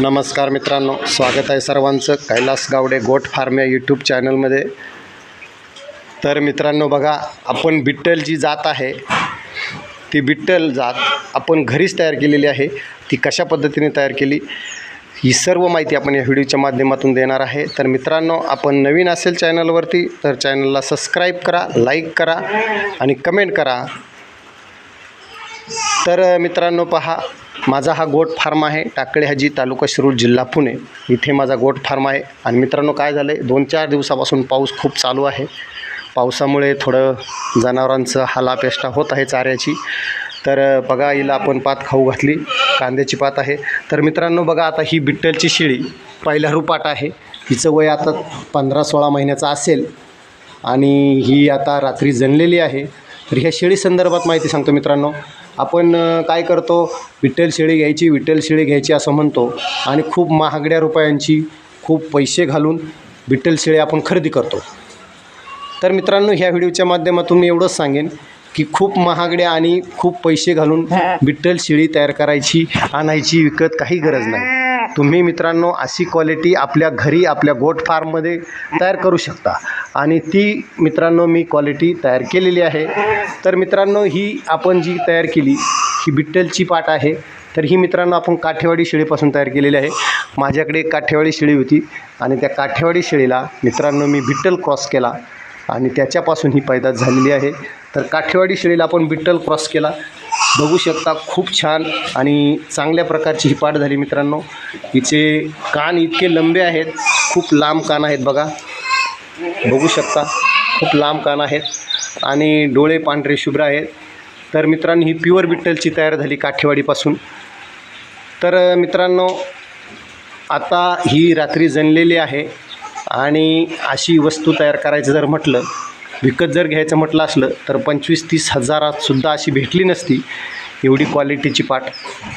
नमस्कार मित्रांनो स्वागत आहे सर्वांचं. कैलास गावडे गोट फार्म या यूट्यूब चॅनलमध्ये. तर मित्रांनो बघा आपण बिट्टल जी जात आहे ती बिट्टल जात आपण घरीच तयार केलेली आहे. ती कशा पद्धतीने तयार केली ही सर्व माहिती आपण या व्हिडिओच्या माध्यमातून देणार आहे. तर मित्रांनो आपण नवीन असेल चॅनलवरती तर चॅनलला सबस्क्राईब करा लाईक करा आणि कमेंट करा. तर मित्रांनो पहा माझा हा गोट फार्म आहे टाकळे हाजी तालुका शिरूर जिल्हा पुणे इथे माझा गोट फार्म आहे. आणि मित्रांनो काय झालं आहे दोन चार दिवसापासून पाऊस खूप चालू आहे. पावसामुळे थोडं जनावरांचं हालापेष्टा होत आहे चाऱ्याची. तर बघा हिला आपण पात खाऊ घातली. कांद्याची पात आहे. तर मित्रांनो बघा आता ही बिट्टलची शिळी पहिला रुपाट आहे. हिचं वय आता पंधरा सोळा महिन्याचं असेल. आणि ही आता रात्री जणलेली आहे. तर ह्या शेळी संदर्भात माहिती सांगतो मित्रांनो. आपण काय करतो? विठ्ठल शेळी घ्यायची विठ्ठल शेळी घ्यायची असं म्हणतो. आणि खूप महागड्या रुपयांची खूप पैसे घालून विठ्ठल शेळी आपण खरेदी करतो. तर मित्रांनो ह्या व्हिडिओच्या माध्यमातून मी एवढंच सांगेन की खूप महागड्या आणि खूप पैसे घालून विठ्ठल शेळी तयार करायची आणायची विकत काही गरज नाही. तुम्ही मित्रांनो अशी क्वालिटी आपल्या घरी आपल्या गोट फार्ममध्ये तयार करू शकता. आणि ती मित्रांनो मी क्वालिटी तयार केलेली आहे. तर मित्रांनो ही आपण जी तयार केली ही बिट्टलची पाट आहे. तर ही मित्रांनो आपण काठेवाडी शिळेपासून तयार केलेली आहे. माझ्याकडे काठेवाडी शिळी होती आणि त्या काठेवाडी शिळेला मित्रांनो मी बिट्टल क्रॉस केला आणि त्याच्यापासून ही पैदास झालेली आहे. तर काठेवाडी शिळेला आपण बिट्टल क्रॉस केला. बघू शकता खूप छान आणि चांगल्या प्रकारची ही पाठ झाली मित्रांनो. हिचे कान इतके लंबे आहेत खूप लांब कान आहेत बघा. बघू शकता खूप लांब कान आहेत. आणि डोळे पांढरे शुभ्र आहेत. तर मित्रांनो ही प्युअर बिट्टलची तयार झाली काठेवाडीपासून. तर मित्रांनो आता ही रात्री जणलेली आहे आणि अशी वस्तू तयार करायचं जर म्हटलं विकत जर घ्यायचं म्हटलं असलं तर पंचवीस तीस हजारातसुद्धा अशी भेटली नसती एवढी क्वालिटीची पाट.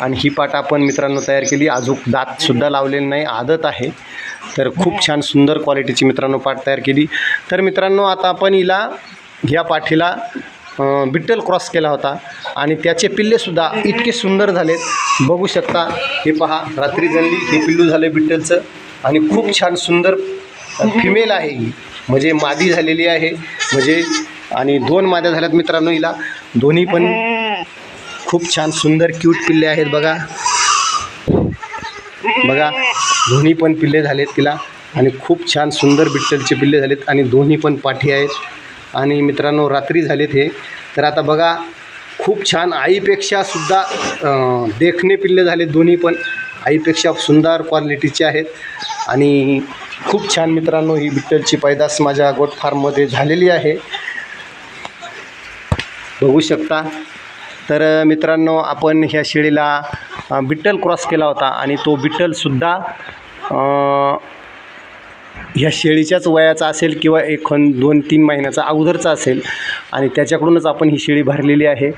आणि ही पाट आपण मित्रांनो तयार केली. अजून दातसुद्धा लावलेली नाही आदत आहे. तर खूप छान सुंदर क्वालिटीची मित्रांनो पाट तयार केली. तर मित्रांनो आता आपण हिला ह्या पाठीला बिट्टल क्रॉस केला होता. आणि त्याचे पिल्लेसुद्धा इतके सुंदर झालेत. बघू शकता हे पहा रात्री जणली हे पिल्लू झाले बिट्टलचं. आणि खूप छान सुंदर फिमेल आहे ही. म्हणजे मादी झालेली आहे. म्हणजे आणि दोन माद्या झाल्यात मित्रांनो हिला. दोन्ही पण खूप छान सुंदर क्यूट पिल्ले आहेत बघा. बघा दोन्ही पण पिल्ले झालेत तिला. आणि खूप छान सुंदर बिट्टलचे पिल्ले झालेत. आणि दोन्ही पण पाठी आहेत. आणि मित्रांनो रात्री झालेत हे. तर आता बघा खूप छान आईपेक्षा सुद्धा देखणे पिल्ले झाले दोन्ही पण. आईपेक्षा सुंदर क्वालिटीचे आहेत. आणि खूप छान मित्रांनो ही बिट्टलची पैदास माझ्या गोट फार्ममध्ये झालेली आहे. बघू शकता. तर मित्रांनो आपण ह्या शेळीला बिट्टल क्रॉस केला होता आणि तो बिट्टलसुद्धा ह्या शेळीच्याच वयाचा असेल किंवा एक दोन तीन महिन्याचा अगोदरचा असेल आणि त्याच्याकडूनच आपण ही शेळी भरलेली आहे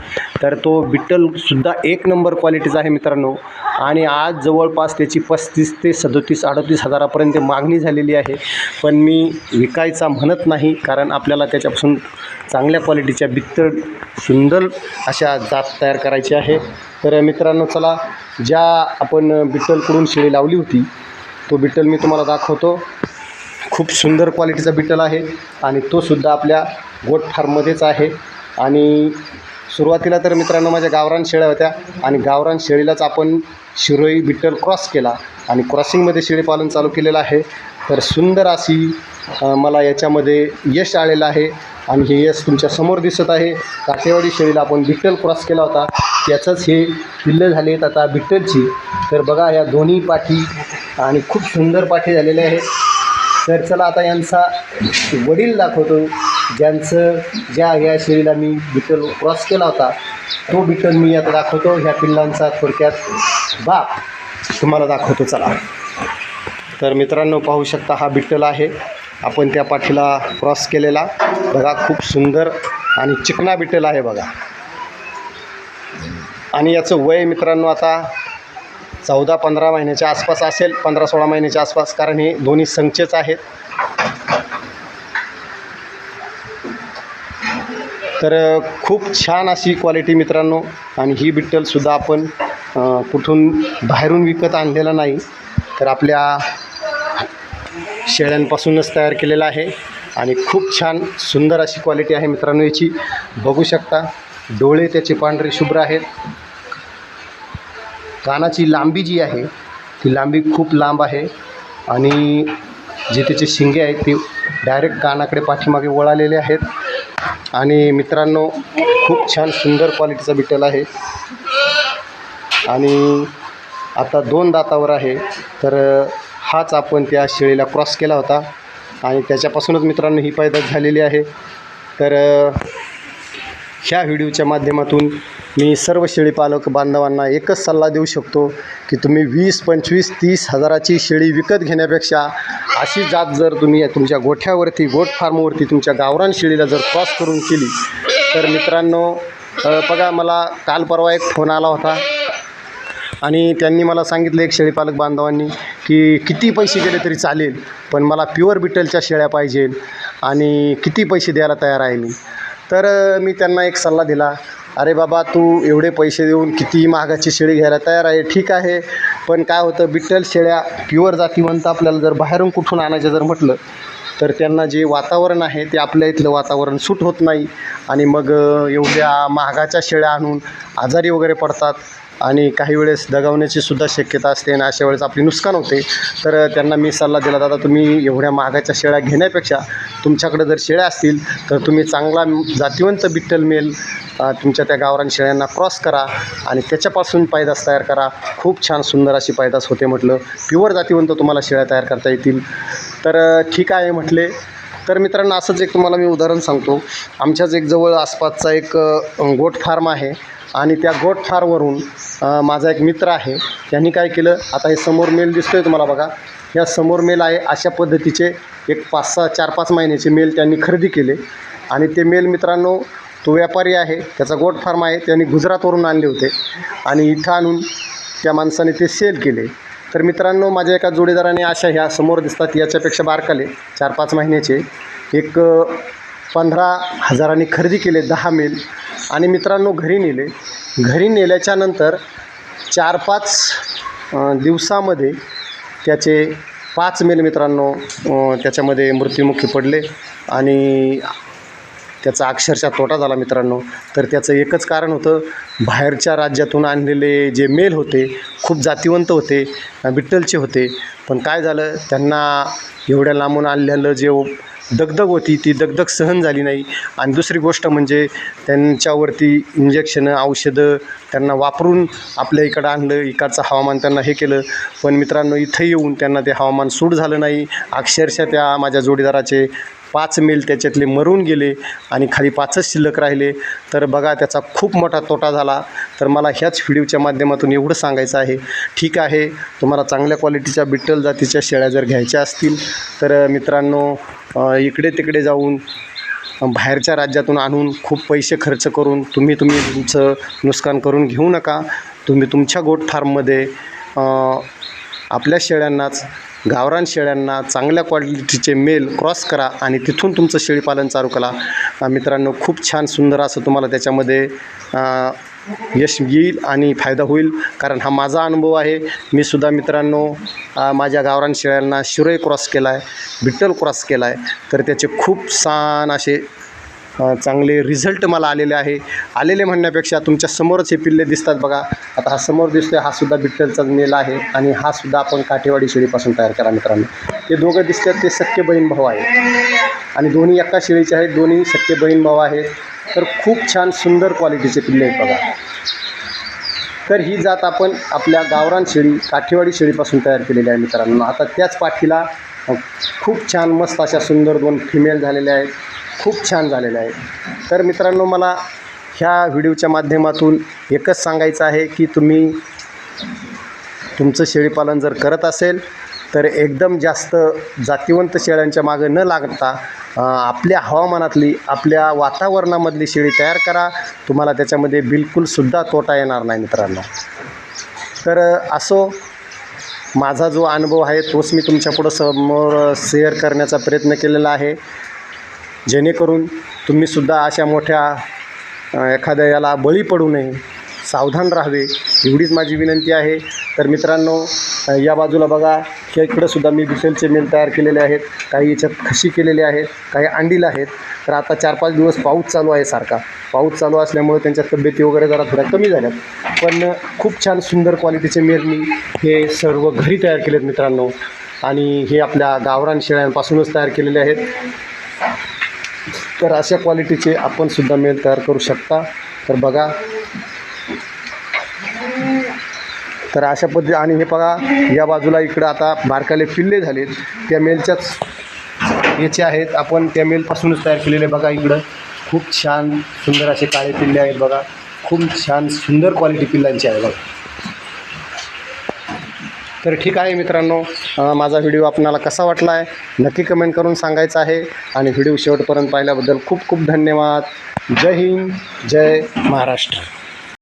तर तो बिट्टलसुद्धा एक नंबर क्वालिटीचा आहे मित्रांनो. आणि आज जवळपास त्याची पस्तीस ते सदोतीस अडतीस हजारापर्यंत मागणी झालेली आहे. पण मी विकायचा म्हणत नाही कारण आपल्याला त्याच्यापासून चांगल्या क्वालिटीच्या बित्तळ सुंदर अशा जात तयार करायची आहे. तर मित्रांनो चला ज्या आपण बिट्टलकडून शेळी लावली होती तो बिट्टल मी तुम्हाला दाखवतो. खूप सुंदर क्वालिटीचा बिट्टल आहे आणि तो सुद्धा आपल्या गोट फार्ममध्येच आहे. आणि सुरुवातीला तर मित्रांनो माझ्या गावरान शेळ्या होत्या आणि गावरान शेळीलाच आपण शिरोई बिट्टल क्रॉस केला आणि क्रॉसिंगमध्ये शेळीपालन चालू केलेलं आहे. तर सुंदर अशी मला याच्यामध्ये यश आलेलं आहे आणि हे यश तुमच्यासमोर दिसत आहे. काठेवाडी शेळीला आपण बिट्टल क्रॉस केला होता. त्याचंच हे पिल्लं झाले आहेत आता बिट्टलची तर बघा या दोन्ही पाठी आणि खूप सुंदर पाठी झालेले आहेत. तर चला आता यांचा वडील दाखवतो. ज्यांचं ज्या ह्या शेळीला मी बिट्टल क्रॉस केला होता तो बिट्टल मी आता दाखवतो. ह्या पिल्लांचा थोडक्यात बाप तुम्हाला दाखवतो. चला. तर मित्रांनो पाहू शकता हा बिट्टल आहे. आपण त्या पाठीला क्रॉस केलेला. बघा खूप सुंदर आणि चिकना बिट्टल आहे बघा. आणि याचं वय मित्रांनो आता चौदा पंधरा महिन्याच्या आसपास असेल पंधरा सोळा महिन्याच्या आसपास कारण हे दोन्ही संचेच आहेत. तर खूप छान अशी क्वालिटी मित्रांनो आणि ही बिट्टलसुद्धा आपण कुठून बाहेरून विकत आणलेला नाही तर आपल्या शेळ्यांपासूनच तयार केलेला आहे. आणि खूप छान सुंदर अशी क्वालिटी आहे मित्रांनो याची. बघू शकता डोळे त्याचे पांढरे शुभ्र आहेत. कानाची लांबी जी आहे ती लांबी खूप लांब आहे आणि जे त्याचे शिंगे आहेत ते डायरेक्ट कानाकडे पाठीमागे वळालेले आहेत. आणि मित्रांनो खूप छान सुंदर क्वालिटीचा बिटल आहे. आणि आता दोन दातावर आहे तर हाच आपण त्या शेळीला क्रॉस केला होता. आणि त्याच्यापासूनच मित्रांनो ही पैदास झालेली आहे. तर ह्या व्हिडिओच्या माध्यमातून मी सर्व शेळी पालक बांधवांना एकच सल्ला देऊ शकतो की तुम्ही वीस पंचवीस तीस हजाराची शेळी विकत घेण्यापेक्षा अशी जात जर तुम्ही तुमच्या गोठ्यावरती गोट फार्मवरती तुमच्या गावरान शेळीला जर क्रॉस करून केली तर मित्रांनो बघा मला काल परवा एक फोन आला होता. आणि त्यांनी मला सांगितलं एक शेळीपालक बांधवांनी की किती पैसे गेले तरी चालेल पण मला प्युअर बिटलच्या शेळ्या पाहिजे आणि किती पैसे द्यायला तयार आहे मी. तर मी त्यांना एक सल्ला दिला. अरे बाबा तू एवढे पैसे देऊन किती महागाची शेळी घ्यायला तयार आहे? ठीक आहे. पण काय होतं बिट्टल शेळ्या प्युअर जातीवंत आपल्याला जर बाहेरून कुठून आणायचं जर म्हटलं तर त्यांना जे वातावरण आहे ते आपल्या इथलं वातावरण सूट होत नाही. आणि मग एवढ्या महागाच्या शेळ्या आणून आजारी वगैरे पडतात. आणि काही वेळेस दगावण्याची सुद्धा शक्यता असते आणि अशा वेळेस आपली नुकसान होते. तर त्यांना मी सल्ला दिला दादा तुम्ही एवढ्या महागाच्या शेळ्या घेण्यापेक्षा तुमच्याकडे जर शेळ्या असतील तर तुम्ही चांगला जातिवंत बिट्टल मेल तुमच्या त्या गावरान शेळ्यांना क्रॉस करा आणि त्याच्यापासून पायदास तयार करा. खूप छान सुंदर अशी पायदास होते म्हटलं. प्युअर जातिवंत तुम्हाला शेळ्या तयार करता येतील. तर ठीक आहे म्हटले. तर मित्रांनो असंच एक तुम्हाला मी उदाहरण सांगतो. आमच्याच एक जवळ आसपासचा एक गोट फार्म आहे आणि त्या गोट फार्मवरून माझा एक मित्र आहे. त्यांनी काय केलं आता हे समोर मेल दिसतोय तुम्हाला बघा. ह्या समोर मेल आहे अशा पद्धतीचे एक पाच सहा चार पाच महिन्याचे मेल त्यांनी खरेदी केले. आणि ते मेल मित्रांनो तो व्यापारी आहे त्याचा गोट फार्म आहे त्यांनी गुजरातवरून आणले होते. आणि इथं आणून त्या माणसाने ते सेल केले. तर मित्रांनो माझ्या एका जोडीदाराने अशा ह्या समोर दिसतात याच्यापेक्षा बारकाले चार पाच महिन्याचे. एक पंधरा हजारांनी खरेदी केले दहा मेल. आणि मित्रांनो घरी नेले. घरी नेल्याच्यानंतर चार पाच दिवसामध्ये त्याचे पाच मेल मित्रांनो त्याच्यामध्ये मृत्युमुखी पडले. आणि त्याचा अक्षरशः तोटा झाला मित्रांनो. तर त्याचं एकच कारण होतं बाहेरच्या राज्यातून आणलेले जे मेल होते खूप जातिवंत होते बिट्टलचे होते. पण काय झालं त्यांना एवढ्या लांबून आणलेलं जे दगदग होती ती दगदग सहन झाली नाही. आणि दुसरी गोष्ट म्हणजे त्यांच्यावरती इंजेक्शनं औषधं त्यांना वापरून आपल्या इकडं आणलं इकडचं हवामान त्यांना हे केलं. पण मित्रांनो इथं येऊन त्यांना ते हवामान सूट झालं नाही. अक्षरशः त्या माझ्या जोडीदाराचे पाच मेल त्याच्यातले मरून गेले आणि खाली पाचच शिल्लक राहिले. तर बघा त्याचा खूप मोठा तोटा झाला. तर मला ह्याच व्हिडिओच्या माध्यमातून एवढं सांगायचं आहे. ठीक आहे तुम्हाला चांगल्या क्वालिटीच्या बिट्टल जातीच्या शेळ्या जर घ्यायच्या असतील तर मित्रांनो इकडे तिकडे जाऊन बाहेरच्या राज्यातून आणून खूप पैसे खर्च करून तुम्ही तुम्ही तुमचं नुकसान करून घेऊ नका. तुम्ही तुमच्या गोट फार्ममध्ये आपल्या शेळ्यांनाच गावरान शेळ्यांना चांगल्या क्वालिटीचे मेल क्रॉस करा आणि तिथून तुमचं शेळीपालन चालू करा. मित्रांनो खूप छान सुंदर असं तुम्हाला त्याच्यामध्ये यश येईल आणि फायदा होईल. कारण हा माझा अनुभव आहे. मी सुद्धा मित्रांनो माझ्या गावरान शेळ्यांना शिरोई क्रॉस केला आहे बिट्टल क्रॉस केला आहे तर त्याचे खूप छान असे चांगले रिझल्ट मला आलेले आहे. आलेले म्हणण्यापेक्षा तुमच्या समोरच हे पिल्ले दिसतात बघा. आता हा समोर दिसतोय हा सुद्धा बिठ्ठलचा मेल आहे आणि हा सुद्धा आपण काठेवाडी शेळीपासून तयार करा मित्रांनो. ते दोघं दिसतात ते सख्य बहीण भाऊ आहेत. आणि दोन्ही एका शेळीचे आहेत दोन्ही सख्य बहीण भाऊ आहेत. तर खूप छान सुंदर क्वालिटीचे पिल्ले आहेत बघा. तर ही जात आपण आपल्या गावरान शेळी काठेवाडी शेळीपासून तयार केलेली आहे मित्रांनो. आता त्याच पाठीला खूप छान मस्त अशा सुंदर दोन फिमेल झालेल्या आहेत. खूप छान झालेल्या आहेत. तर मित्रांनो मला ह्या व्हिडिओच्या माध्यमातून एकच सांगायचं आहे की तुम्ही तुमचं शेळीपालन जर करत असेल तर एकदम जास्त जातिवंत शेळ्यांच्या मागं न लागता आपल्या हवामानातली आपल्या वातावरणामधली शेळी तयार करा. तुम्हाला त्याच्यामध्ये बिलकुलसुद्धा तोटा येणार नाही मित्रांनो. तर असो माझा जो अनुभव आहे तोच मी तुमच्यापुढं समोर शेअर करण्याचा प्रयत्न केलेला आहे. जेणेकरून तुम्हीसुद्धा अशा मोठ्या एखाद्या याला बळी पडू नये सावधान राहावे एवढीच माझी विनंती आहे. तर मित्रांनो या बाजूला बघा हे इकडंसुद्धा मी बिसेलचे मेल तयार केलेले आहेत. काही याच्यात खशी केलेले आहेत काही अंडीला आहेत. तर आता चार पाच दिवस पाऊस चालू आहे सारखा. पाऊस चालू असल्यामुळे त्यांच्या तब्येती वगैरे जरा थोड्या कमी झाल्यात. पण खूप छान सुंदर क्वालिटीचे मेल हे सर्व घरी तयार केलेत मित्रांनो. आणि हे आपल्या गावरान शेळ्यांपासूनच तयार केलेले आहेत. तर अशा क्वालिटीचे आपण सुद्धा मेल तयार करू शकता. तर बघा. तर अशा पद्धती आणि हे बघा या बाजूला इकडं आता बारकाले पिल्ले झालेत. त्या मेलच्याच याचे आहेत. आपण त्या मेलपासूनच तयार केलेले बघा इकडं. खूप छान सुंदर असे काळे पिल्ले आहेत बघा. खूप छान सुंदर क्वालिटी पिल्लांची आहे बघा. तर ठीक आहे मित्रांनो माझा व्हिडिओ आपणाला कसा वाटला आहे नक्की कमेंट करून सांगायचं आहे. आणि व्हिडिओ शेवटपर्यंत पाहिल्याबद्दल खूप खूप धन्यवाद. जय हिंद जय महाराष्ट्र.